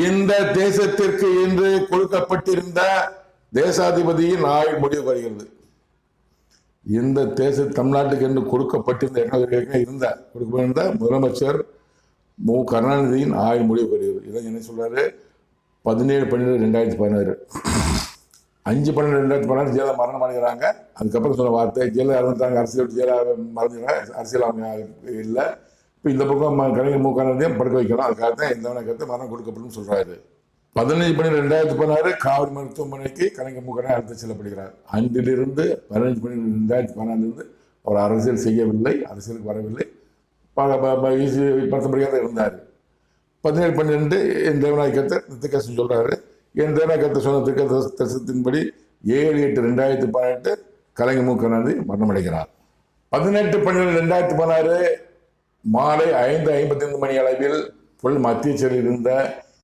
இந்த தேசத்திற்கு இன்று கொடுக்கப்பட்டிருந்த தேசாதிபதியின் ஆயுள் முடிவு வருகிறது. இந்த தேச தமிழ்நாட்டுக்கு என்று கொடுக்கப்பட்டிருந்த என்ன இருந்த கொடுக்கப்பட்டிருந்த முதலமைச்சர் மு. கருணாநிதியின் ஆயுள் முடிவு வருகிறது. இதை என்ன சொல்றாரு? பதினேழு பன்னெண்டு ரெண்டாயிரத்தி பதினாறு. அஞ்சு பன்னெண்டு ரெண்டாயிரத்தி பதினாறு ஜெயலலிதா மரணம் அடைகிறாங்க. அதுக்கப்புறம் சொன்ன வார்த்தை ஜெயலலிதா இறந்துட்டாங்க அரசியல் ஜெயலலிதா மறந்துடுறாங்க அரசியல் அவங்க இல்லை. இப்போ இந்த பக்கம் கலைஞர் மு கருணாநிதியும் படுக்க வைக்கணும்? அதுக்காக தான் இந்த வணக்கத்தை மரணம் கொடுக்கப்படும் சொல்றாரு. பதினஞ்சு பன்னெண்டு ரெண்டாயிரத்தி பதினாறு காவிரி மருத்துவமனைக்கு கலைஞர் மு கருணாநிதி செல்லப்படுகிறார். அன்றிலிருந்து பதினஞ்சு மணி ரெண்டாயிரத்தி பதினாலிருந்து அவர் அரசியல் செய்யவில்லை அரசியலுக்கு வரவில்லை. ப- ப- ப- இருந்தார். பதினேழு பன்னிரெண்டு என் தேவநாயகத்தை திருக்கசம் சொல்றாரு. என் தேவநாயகத்தை சொன்ன திருக்கசத்தின்படி ஏழு எட்டு ரெண்டாயிரத்தி பதினெட்டு கலைஞர் மு கருணாநிதி மரணமடைகிறார். பதினெட்டு பன்னிரெண்டு ரெண்டாயிரத்தி பதினாறு மாலை ஐந்து ஐம்பத்தைந்து மணி அளவில் புல் மத்திய சிறையில் இருந்த